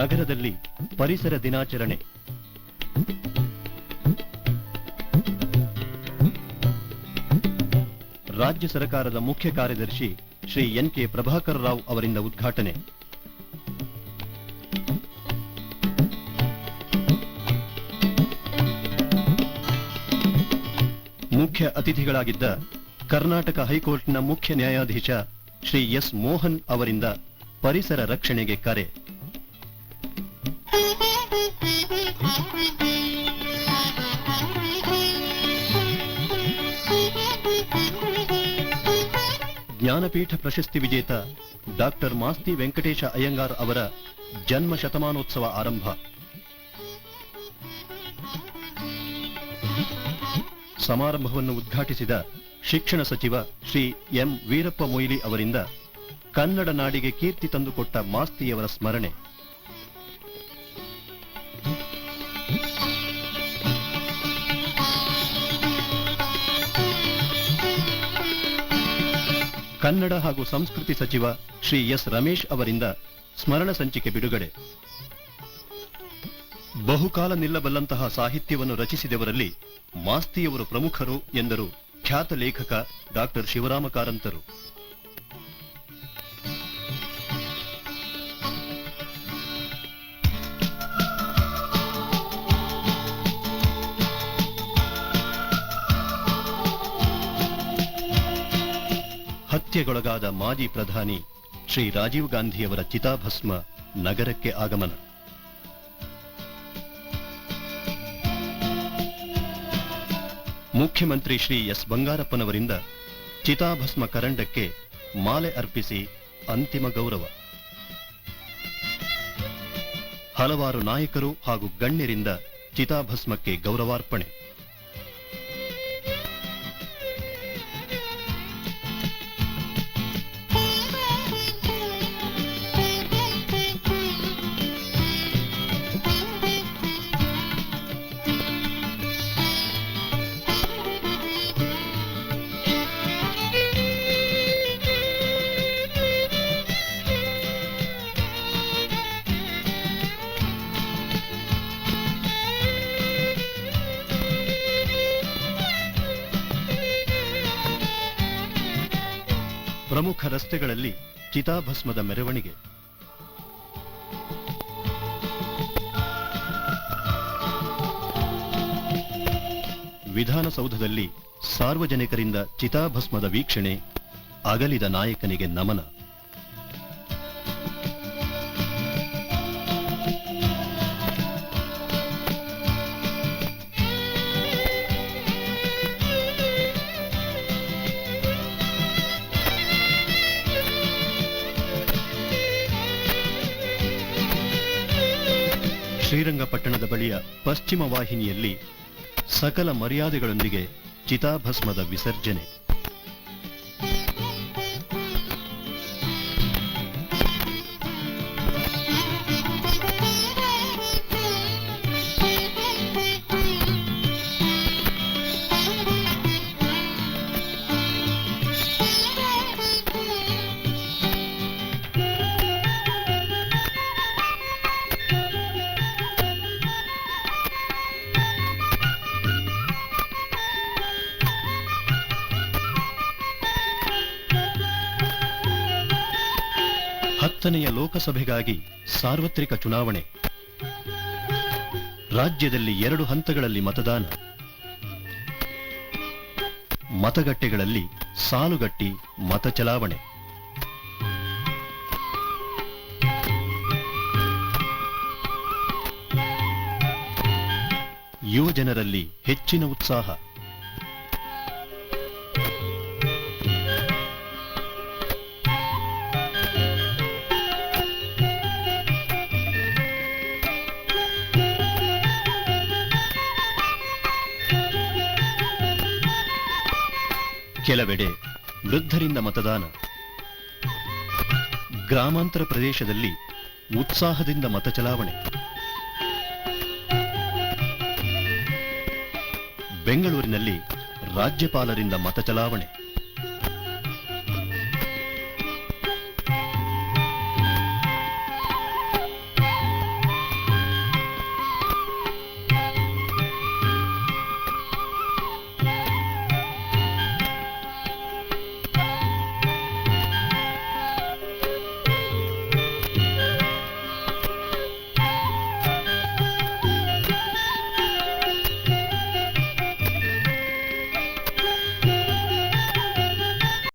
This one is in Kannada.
ನಗರದಲ್ಲಿ ಪರಿಸರ ದಿನಾಚರಣೆ. ರಾಜ್ಯ ಸರ್ಕಾರದ ಮುಖ್ಯ ಕಾರ್ಯದರ್ಶಿ ಶ್ರೀ ಎನ್ ಕೆ ಪ್ರಭಾಕರ್ ರಾವ್ ಅವರಿಂದ ಉದ್ಘಾಟನೆ. ಮುಖ್ಯ ಅತಿಥಿಗಳಾಗಿದ್ದ ಕರ್ನಾಟಕ ಹೈಕೋರ್ಟ್ನ ಮುಖ್ಯ ನ್ಯಾಯಾಧೀಶ ಶ್ರೀ ಎಸ್ ಮೋಹನ್ ಅವರಿಂದ ಪರಿಸರ ರಕ್ಷಣೆಗೆ ಕರೆ. ಜ್ಞಾನಪೀಠ ಪ್ರಶಸ್ತಿ ವಿಜೇತ ಡಾಕ್ಟರ್ ಮಾಸ್ತಿ ವೆಂಕಟೇಶ ಅಯ್ಯಂಗಾರ್ ಅವರ ಜನ್ಮ ಶತಮಾನೋತ್ಸವ ಆರಂಭ. ಸಮಾರಂಭವನ್ನು ಉದ್ಘಾಟಿಸಿದ ಶಿಕ್ಷಣ ಸಚಿವ ಶ್ರೀ ಎಂ ವೀರಪ್ಪ ಮೊಯ್ಲಿ ಅವರಿಂದ ಕನ್ನಡ ನಾಡಿಗೆ ಕೀರ್ತಿ ತಂದುಕೊಟ್ಟ ಮಾಸ್ತಿಯವರ ಸ್ಮರಣೆ. ಕನ್ನಡ ಹಾಗೂ ಸಂಸ್ಕೃತಿ ಸಚಿವ ಶ್ರೀ ಎಸ್ ರಮೇಶ್ ಅವರಿಂದ ಸ್ಮರಣ ಸಂಚಿಕೆ ಬಿಡುಗಡೆ. ಬಹುಕಾಲ ನಿಲ್ಲಬಲ್ಲಂತಹ ಸಾಹಿತ್ಯವನ್ನು ರಚಿಸಿದವರಲ್ಲಿ ಮಾಸ್ತಿಯವರು ಪ್ರಮುಖರು ಎಂದರು ಖ್ಯಾತ ಲೇಖಕ ಡಾಕ್ಟರ್ ಶಿವರಾಮ ಕಾರಂತರು ಹತ್ಯೆಗೊಳಗಾದ ಮಾಜಿ ಪ್ರಧಾನಿ ಶ್ರೀ ರಾಜೀವ್ ಗಾಂಧಿಯವರ ಚಿತಾಭಸ್ಮ ನಗರಕ್ಕೆ ಆಗಮನ. ಮುಖ್ಯಮಂತ್ರಿ ಶ್ರೀ ಎಸ್ ಬಂಗಾರಪ್ಪನವರಿಂದ ಚಿತಾಭಸ್ಮ ಕರಂಡಕ್ಕೆ ಮಾಲೆ ಅರ್ಪಿಸಿ ಅಂತಿಮ ಗೌರವ. ಹಲವಾರು ನಾಯಕರು ಹಾಗೂ ಗಣ್ಯರಿಂದ ಚಿತಾಭಸ್ಮಕ್ಕೆ ಗೌರವಾರ್ಪಣೆ. ಪ್ರಮುಖ ರಸ್ತೆಗಳಲ್ಲಿ ಚಿತಾಭಸ್ಮದ ಮೆರವಣಿಗೆ. ವಿಧಾನಸೌಧದಲ್ಲಿ ಸಾರ್ವಜನಿಕರಿಂದ ಚಿತಾಭಸ್ಮದ ವೀಕ್ಷಣೆ ಅಗಲಿದ ನಾಯಕನಿಗೆ ನಮನ. ಶ್ರೀರಂಗಪಟ್ಟಣದ ಬಳಿಯ ಪಶ್ಚಿಮ ವಾಹಿನಿಯಲ್ಲಿ ಸಕಲ ಮರ್ಯಾದೆಗಳೊಂದಿಗೆ ಚಿತಾಭಸ್ಮದ ವಿಸರ್ಜನೆ. ಹತ್ತನೆಯ ಲೋಕಸಭೆಗಾಗಿ ಸಾರ್ವತ್ರಿಕ ಚುನಾವಣೆ. ರಾಜ್ಯದಲ್ಲಿ ಎರಡು ಹಂತಗಳಲ್ಲಿ ಮತದಾನ. ಮತಗಟ್ಟೆಗಳಲ್ಲಿ ಸಾಲುಗಟ್ಟಿ ಮತ ಚಲಾವಣೆ. ಯುವಜನರಲ್ಲಿ ಹೆಚ್ಚಿನ ಉತ್ಸಾಹ. ಕೆಲವೆಡೆ ವೃದ್ಧರಿಂದ ಮತದಾನ. ಗ್ರಾಮಾಂತರ ಪ್ರದೇಶದಲ್ಲಿ ಉತ್ಸಾಹದಿಂದ ಮತ ಚಲಾವಣೆ. ಬೆಂಗಳೂರಿನಲ್ಲಿ ರಾಜ್ಯಪಾಲರಿಂದ ಮತ ಚಲಾವಣೆ.